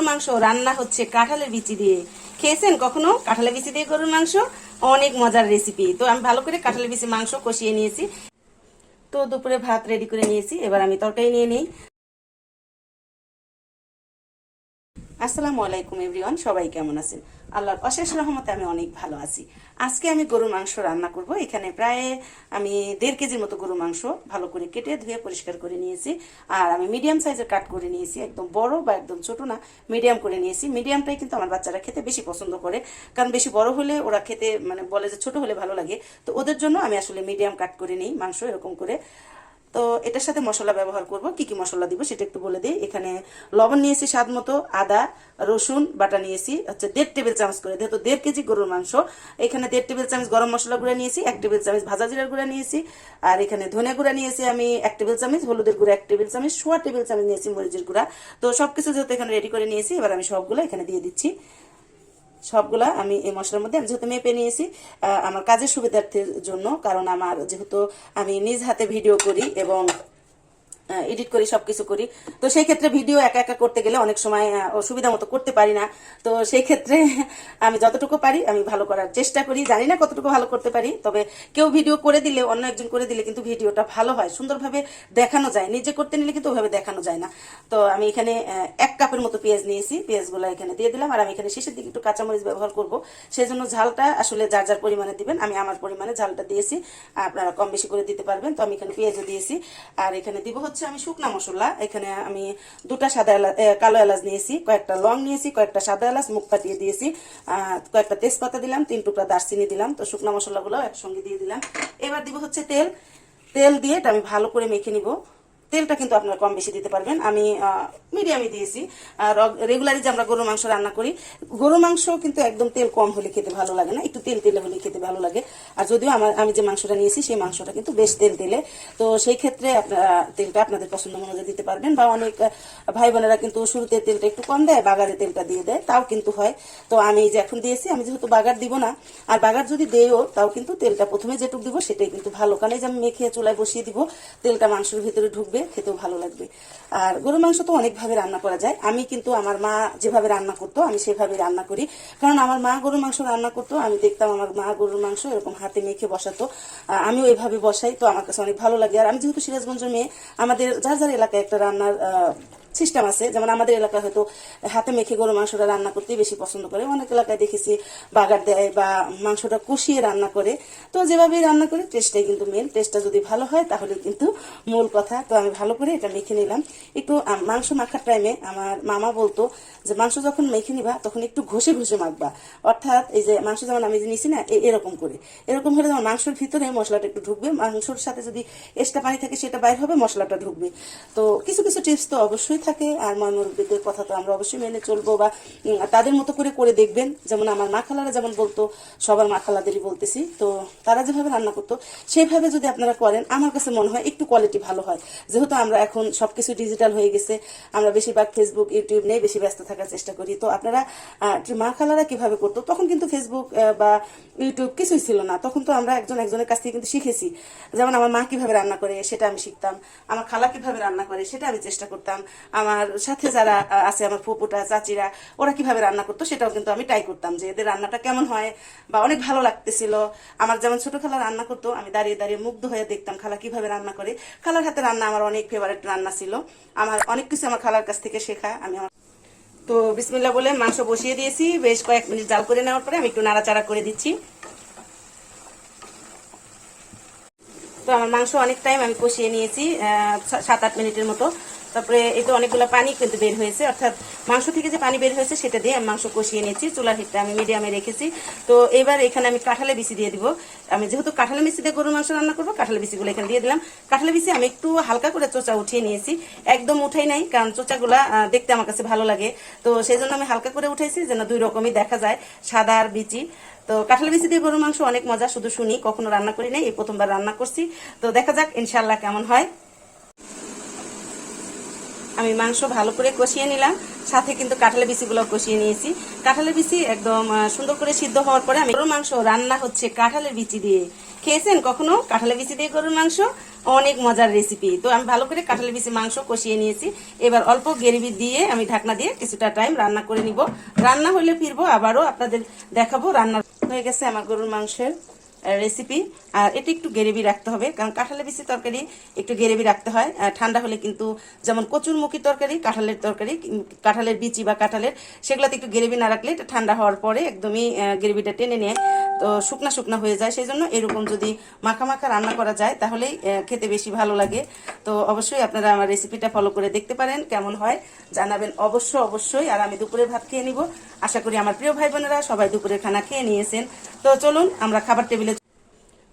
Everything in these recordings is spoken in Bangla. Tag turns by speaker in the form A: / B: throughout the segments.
A: গরুর মাংস রান্না হচ্ছে কাঁঠালের বিচি দিয়ে। খেয়েছেন কখনো? কাঁঠালের বিচি দিয়ে গরুর মাংস? অনেক মজার রেসিপি তো আমি ভালো করে কাঁঠালের বিচি মাংস কষিয়ে নিয়েছি। তো দুপুরে ভাত রেডি করে নিয়েছি। এবার আমি তরকারি নিয়ে নিই। আসসালামু আলাইকুম এভরিওয়ান সবাই কেমন আছেন? আল্লাহর অশেষ রহমতে আমি অনেক ভালো আছি। আজকে আমি গরুর মাংস রান্না করব। এখানে প্রায় আমি দেড় কেজির মতো গরুর মাংস ভালো করে কেটে ধুয়ে পরিষ্কার করে নিয়েছি। আর আমি মিডিয়াম সাইজের কাট করে নিয়েছি। একদম বড় বা একদম ছোট না, মিডিয়াম করে নিয়েছি। মিডিয়ামটাই কিন্তু আমার বাচ্চারা খেতে বেশি পছন্দ করে। কারণ বেশি বড় হলে ওরা খেতে মানে বলে যে ছোট হলে ভালো লাগে। তো ওদের জন্য আমি আসলে মিডিয়াম কাট করে নিই মাংস এরকম করে। তো এটার সাথে মশলা ব্যবহার করব। কি কি মশলা দিব সেটা একটু বলে দিই। এখানে লবণ নিয়েছি স্বাদ মতো, আদা, রসুন, বাটা নিয়েছি, হচ্ছে দেড় টেবিল চামচ করে, যেহেতু দেড় কেজি গরুর মাংস। এখানে দেড় টেবিল চামচ গরম মশলা গুঁড়া নিয়েছি, এক টেবিল চামচ ভাজা জিরার গুঁড়া নিয়েছি, আর এখানে ধনে গুঁড়া নিয়েছি আমি এক টেবিল চামচ, হলুদের গুঁড়া এক টেবিল চামচ, সোয়া টেবিল চামচ নিয়েছি মরিচের গুঁড়া। তো সবকিছু যেহেতু এখানে রেডি করে নিয়েছি, এবার আমি সবগুলো এখানে দিয়ে দিচ্ছি। সবগুলা আমি এই মশলার মধ্যে, আমি যেহেতু মেপে নিয়েছি আমার কাজের সুবিধার্থের জন্য, কারণ আমার যেহেতু আমি নিজ হাতে ভিডিও করি এবং এডিট করি, সবকিছু করি। তো সেই ক্ষেত্রে ভিডিও একা একা করতে গেলে অনেক সময় অসুবিধা মতো করতে পারি না। তো সেই ক্ষেত্রে আমি যতটুকু পারি, আমি ভালো করার চেষ্টা করি। জানি না কতটুকু ভালো করতে পারি, তবে কেউ ভিডিও করে দিলে, অন্য একজন করে দিলে কিন্তু ভিডিওটা ভালো হয়। সুন্দরভাবে দেখানো যায়। নিজে করতে নিলে কিন্তু ওভাবে দেখানো যায় না। তো আমি এখানে এক কাপের মতো পেঁয়াজ নিয়েছি। পেঁয়াজগুলো এখানে দিয়ে দিলাম। আর আমি এখানে শেষের দিকে একটু কাঁচামরিচ ব্যবহার করব। সেই জন্য ঝালটা আসলে যার যার পরিমাণে দিবেন, আমি আমার পরিমাণে ঝালটা দিয়েছি। আপনারা কম বেশি করে দিতে পারবেন। তো আমি এখানে পেঁয়াজও দিয়েছি। আর এখানে দিব হচ্ছে আমি শুকনা মশলা, এখানে আমি দুটা সাদা এলাচ কালো এলাচ নিয়েছি, কয়েকটা লং নিয়েছি, কয়েকটা সাদা এলাচ মুখ পাতিয়ে দিয়েছি কয়েকটা তেজপাতা দিলাম, তিন টুকরা দারচিনি দিলাম, তো শুকনা মশলাগুলো একসঙ্গে দিয়ে দিলাম। এবার দিব হচ্ছে তেল। তেল দিয়ে এটা আমি ভালো করে মেখে নিব। তেলটা কিন্তু আপনারা কম বেশি দিতে পারবেন। আমি মিডিয়ামই দিয়েছি। আর রেগুলারই যে আমরা গরুর মাংস রান্না করি, গরুর মাংস কিন্তু একদম তেল কম হলে খেতে ভালো লাগে না, একটু তেল তেলে হলে খেতে ভালো লাগে। আর যদিও আমার, আমি যে মাংসটা নিয়েছি, সেই মাংসটা কিন্তু বেশ তেল তেলে। তো সেই ক্ষেত্রে আপনারা তেলটা আপনাদের পছন্দ অনুযায়ী দিতে পারবেন, বা অনেক ভাই বোনেরা কিন্তু শুরুতে তেলটা একটু কম দেয়, বাগারে তেলটা দিয়ে দেয়, তাও কিন্তু হয়। তো আমি যে এখন দিয়েছি, আমি যেহেতু বাগার দিব না, আর বাগার যদি দেও তাও কিন্তু তেলটা প্রথমে যেটুক দিব, সেটাই কিন্তু ভালো। কারণ যে আমি মেখে চুলায় বসিয়ে দিব, তেলটা মাংসের ভিতরে ঢুকবে খেতেও ভালো লাগবে। আর গরুর মাংস তো অনেকভাবে রান্না করা যায়। আমি কিন্তু আমার মা যেভাবে রান্না করতো, আমি সেভাবে রান্না করি। কারণ আমার মা গরুর মাংস রান্না করতো, আমি দেখতাম আমার মা গরুর মাংস এরকম হাতে মেখে বসাতো। আমিও এভাবে বসাই, তো আমার কাছে অনেক ভালো লাগে। আর আমি যেহেতু সিরাজগঞ্জের মেয়ে, আমাদের যার যার এলাকায় একটা রান্নার সিস্টেম আছে। যেমন আমাদের এলাকায় হয়তো হাতে মেখে গরু মাংসটা রান্না করতেই বেশি পছন্দ করে। অনেক এলাকায় দেখেছি বাগার দেয় বা মাংসটা কষিয়ে রান্না করে। তো যেভাবে রান্না করে টেস্টটাই কিন্তু মেন টেস্টটা যদি ভালো হয়, তাহলে কিন্তু মূল কথা। তো আমি ভালো করে এটা মেখে নিলাম। একটু মাংস মাখার টাইমে আমার মামা বলতো যে, মাংস যখন মেখে নিবা, তখন একটু ঘষে ঘষে মাখবা। অর্থাৎ এই যে, মাংস যেমন আমি যে নিছি না এরকম করে। এরকম হলে যেমন মাংসের ভিতরে মশলাটা একটু ঢুকবে, মাংসর সাথে যদি এক্সট্রা পানি থাকে, সেটা বাইর হবে, মশলাটা ঢুকবে। তো কিছু কিছু টিপস তো অবশ্যই থাকে আর ময়মুরব্বীদের কথা তো আমরা অবশ্যই মেনে চলবো বা তাদের মতো করে করে দেখবেন। যেমন আমার মা খালারা যেমন বলতো, সবার মা খালাদেরই বলতেছি। তো তারা যেভাবে রান্না করতো সেইভাবে যদি আপনারা করেন, আমার কাছে মনে হয় একটু কোয়ালিটি ভালো হয়। যেহেতু আমরা এখন সবকিছু ডিজিটাল হয়ে গেছে, আমরা বেশিরভাগ ফেসবুক ইউটিউব নিয়ে বেশি ব্যস্ত থাকার চেষ্টা করি। তো আপনারা মা খালারা কীভাবে করতো, তখন কিন্তু ফেসবুক বা ইউটিউব কিছুই ছিল না। তখন তো আমরা একজন একজনের কাছ থেকে কিন্তু শিখেছি। যেমন আমার মা কীভাবে রান্না করে, সেটা আমি শিখতাম। আমার খালা কীভাবে রান্না করে, সেটা আমি চেষ্টা করতাম। আমার সাথে যারা আছে আমার ফুপুটা, চাচিরা, ওরা কীভাবে রান্না করতো সেটাও কিন্তু আমি ট্রাই করতাম যে এদের রান্নাটা কেমন হয় বা অনেক ভালো লাগতেছিল। আমার যেমন ছোট খালা রান্না করতো, আমি দাঁড়িয়ে দাঁড়িয়ে মুগ্ধ হয়ে দেখতাম খালা কীভাবে রান্না করে। খালার হাতে রান্না আমার অনেক ফেভারিট রান্না ছিল। আমার অনেক কিছু আমার খালার কাছ থেকে শেখা, আমি আমার তো বিসমিল্লা বলে মাংস বসিয়ে দিয়েছি। বেশ কয়েক মিনিট জাল করে নেওয়ার পরে আমি একটু নাড়াচাড়া করে দিচ্ছি। তো আমার মাংস অনেক টাইম আমি কষিয়ে নিয়েছি সাত, আট মিনিটের মতো। তারপরে এই তো অনেকগুলো পানি কিন্তু বের হয়েছে, অর্থাৎ মাংস থেকে যে পানি বের হয়েছে সেটা দিয়ে আমি মাংস কষিয়ে নিয়েছি, চুলার হিটটা আমি মিডিয়ামে রেখেছি। তো এবার এখানে আমি কাঁঠালে বিচি দিয়ে দিব। আমি যেহেতু কাঁঠালে বিচি দিয়ে গরুর মাংস রান্না করব কাঁঠালে বিচিগুলো এখানে দিয়ে দিলাম। কাঁঠালে বিচি আমি একটু হালকা করে চোচা উঠিয়ে নিয়েছি। একদম উঠাই নাই, কারণ চোচাগুলা দেখতে আমার কাছে ভালো লাগে। তো সেই জন্য আমি হালকা করে উঠেছি যেন দুই রকমই দেখা যায়, সাদা আর বিচি। তো কাঁঠাল বিচি দিয়ে গরুর মাংস অনেক মজা, শুধু শুনি, কখনো রান্না করি নাই, এই প্রথমবার রান্না করছি। তো দেখা যাক ইনশাল্লাহ কেমন হয়। আমি মাংস ভালো করে কষিয়ে নিলাম। সাথে কিন্তু কাঁঠালের বিচিগুলো কষিয়ে নিয়েছি। কাঁঠালের বিচি একদম সুন্দর করে সিদ্ধ হওয়ার পরে আমি গরুর মাংস রান্না হচ্ছে কাঁঠালের বিচি দিয়ে। খেয়েছেন কখনো কাঁঠালের বিচি দিয়ে গরুর মাংস? অনেক মজার রেসিপি তো আমি ভালো করে কাঁঠালের বিচি মাংস কষিয়ে নিয়েছি। এবার অল্প গ্রেভি দিয়ে আমি ঢাকনা দিয়ে কিছুটা টাইম রান্না করে নিব। রান্না হলে ফিরবো, আবারও আপনাদের দেখাবো রান্না হয়ে গেছে আমার গরুর মাংসের। রেসিপি আর এটা একটু গ্রেভি রাখতে হবে, কারণ কাঁঠালের বেশি তরকারি একটু গ্রেভি রাখতে হয়। ঠান্ডা হলে কিন্তু যেমন কচুরমুখী তরকারি, কাঁঠালের তরকারি কাঁঠালের বিচি বা কাঁঠালের, সেগুলোতে একটু গ্রেভি না রাখলে এটা ঠান্ডা হওয়ার পরে একদমই গ্রেভিটা টেনে নেয়। তো শুকনা শুকনা হয়ে যায় সেই জন্য এরকম যদি মাখা মাখা রান্না করা যায়, তাহলেই খেতে বেশি ভালো লাগে। তো অবশ্যই আপনারা আমার রেসিপিটা ফলো করে দেখতে পারেন, কেমন হয় জানাবেন অবশ্য অবশ্যই। আর আমি দুপুরে ভাত খেয়ে নিব। আশা করি আমার প্রিয় ভাই বোনেরা সবাই দুপুরের খানা খেয়ে নিয়েছেন। তো চলুন, আমরা খাবার টেবিলে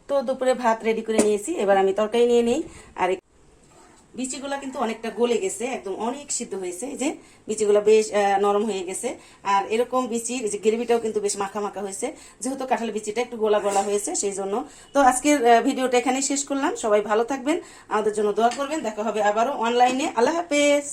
A: তো দুপুরে ভাত রেডি করে নিয়েছি। এবার আমি তরকারি নিয়ে নিই। আর বিচিগুলা কিন্তু অনেকটা গলে গেছে, একদম অনেক সিদ্ধ হয়েছে। যে বিচিগুলো বেশ নরম হয়ে গেছে। আর এরকম বিচির যে গ্রেভিটাও কিন্তু বেশ মাখা মাখা হয়েছে। যেহেতু কাঁঠাল বিচিটা একটু গোলা গোলা হয়েছে, সেই জন্য। তো আজকের ভিডিওটা এখানেই শেষ করলাম। সবাই ভালো থাকবেন। আমাদের জন্য দোয়া করবেন। দেখা হবে আবারও অনলাইনে আল্লাহ হাফেজ।